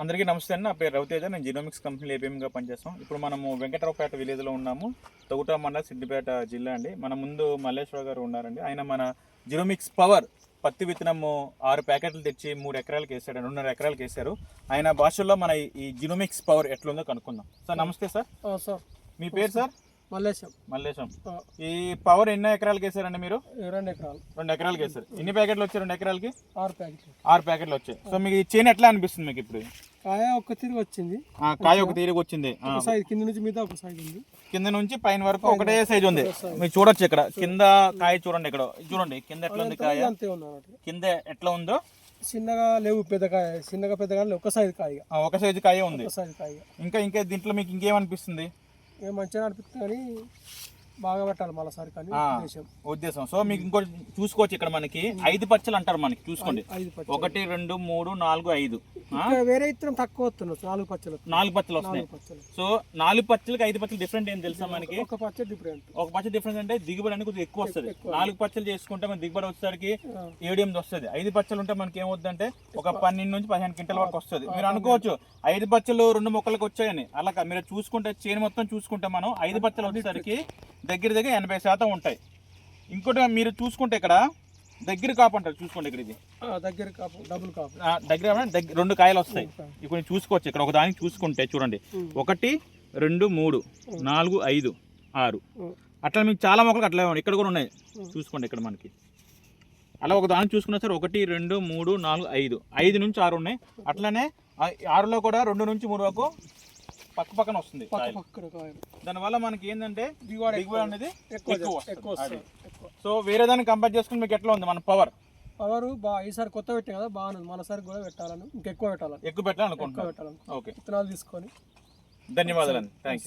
అందరికీ నమస్తే అండి. నా పేరు రవితేజ. నేను జినోమిక్స్ కంపెనీ ఏపీఎంగా పనిచేస్తాం. ఇప్పుడు మనము వెంకటరావుపేట విలేజ్లో ఉన్నాము. తొగుట మండల సిద్దిపేట జిల్లా అండి. మన ముందు మల్లేశ్వర గారు ఉన్నారండి. ఆయన మన జినోమిక్స్ పవర్ పత్తి విత్తనము ఆరు ప్యాకెట్లు తెచ్చి మూడు ఎకరాలకు వేసాడు. రెండున్నర ఎకరాలకు వేశారు ఆయన భాషల్లో మన ఈ జినోమిక్స్ పవర్ ఎట్లుందో కనుక్కుందాం. సార్ నమస్తే సార్. సార్. మీ పేరు సార్? మల్లేశం. మల్లేశం. ఈ పవర్ ఎన్నో ఎకరాలకు వేసారండి మీరు? రెండు ఎకరాలు. రెండు ఎకరాలకు వేసారు. ఎన్ని ప్యాకెట్లు వచ్చాయి రెండు ఎకరాలకి? ఆరు ప్యాకెట్లు. ఆరు ప్యాకెట్లు వచ్చాయి. సో మీకు ఈ చేను ఎట్లా అనిపిస్తుంది మీకు ఇప్పుడు? కాయ ఒక్క తిరిగి వచ్చింది. కాయ ఒక తీరుగు వచ్చింది. ఒక కింద నుంచి మీద ఒక సైడ్ ఉంది. కింద నుంచి పైన వరకు ఒకటే సైజ్ ఉంది. మీరు చూడొచ్చు ఇక్కడ. కింద కాయ చూడండి ఇక్కడ. చూడండి కింద ఎట్లా ఉంది కాయ? కింద ఎట్లా ఉందో? చిన్నగా లేవు పెద్ద కాయ. చిన్నగా పెద్దగా లేవు. ఒక సైడ్ కాయ. ఒక సైజు కాయ ఉంది. ఒక కాయ. ఇంకా ఇంకా దీంట్లో మీకు ఇంకేమనిపిస్తుంది ఏం మంచిగా అనిపిస్తుంది కానీ బాగా పెట్టాలి మళ్ళీ. ఉద్దేశం. ఉద్దేశం. సో మీకు ఇంకోటి చూసుకోవచ్చు ఇక్కడ మనకి. ఐదు పచ్చలు అంటారు మనకి. చూసుకోండి. ఒకటి రెండు మూడు నాలుగు ఐదు. వేరే ఇత్తనం తక్కువ వస్తున్నాయి నాలుగు పచ్చలు. నాలుగు పచ్చలు వస్తున్నాయి. సో నాలుగు పచ్చలకి ఐదు పచ్చలు డిఫరెంట్ ఏం తెలుసా మనకి? ఒక పచ్చ డిఫరెంట్ ఒక పచ్చ డిఫరెన్స్ అంటే దిగుబడి అనేది కొద్దిగా ఎక్కువ వస్తుంది. నాలుగు పచ్చలు చేసుకుంటే మన దిగుబడి వచ్చేసరికి ఏడు ఎనిమిది వస్తుంది. ఐదు పచ్చలు ఉంటే మనకి ఏమవుతుందంటే ఒక పన్నెండు నుంచి పదిహేను క్వింటల్ వరకు వస్తుంది. మీరు అనుకోవచ్చు ఐదు పచ్చలు రెండు మొక్కలకు వచ్చాయని. అలా. మీరు చూసుకుంటే చేను మొత్తం చూసుకుంటే మనం ఐదు పచ్చలు వచ్చేసరికి దగ్గర దగ్గర ఎనభై శాతం ఉంటాయి. ఇంకోటి మీరు చూసుకుంటే ఇక్కడ దగ్గర కాపు అంటారు. చూసుకోండి ఇక్కడ ఇది. దగ్గర కాపు డబుల్ కాపు. దగ్గర దగ్గర రెండు కాయలు వస్తాయి. ఇప్పుడు చూసుకోవచ్చు ఇక్కడ. ఒక దానికి చూసుకుంటే చూడండి. ఒకటి రెండు మూడు నాలుగు ఐదు ఆరు. అట్లా మీకు చాలా మొక్కలు అట్లా ఇక్కడ కూడా ఉన్నాయి. చూసుకోండి ఇక్కడ మనకి. అలా ఒక దానికి చూసుకున్నా సార్ ఒకటి రెండు మూడు నాలుగు ఐదు. ఐదు నుంచి ఆరు ఉన్నాయి. అట్లనే ఆరులో కూడా రెండు నుంచి మూడు వరకు పక్క పక్కన వస్తుంది దానివల్ల మనకి ఏంటంటే దిగుబడి అనేది ఎక్కువ సో వేరే దాన్ని కంపేర్ చేసుకుని మీకు ఎట్లా ఉంది మన పవర్ పవర్ బాగా ఈసారి కొత్త పెట్టే కదా బాగుంది మనసారి కూడా పెట్టాలని. ఇంకెక్కువ పెట్టాలని. ఎక్కువ పెట్టాలనుకుంటున్నాను పెట్టాలని. ఓకే విత్తనాలు తీసుకొని. ధన్యవాదాలు థ్యాంక్ యూ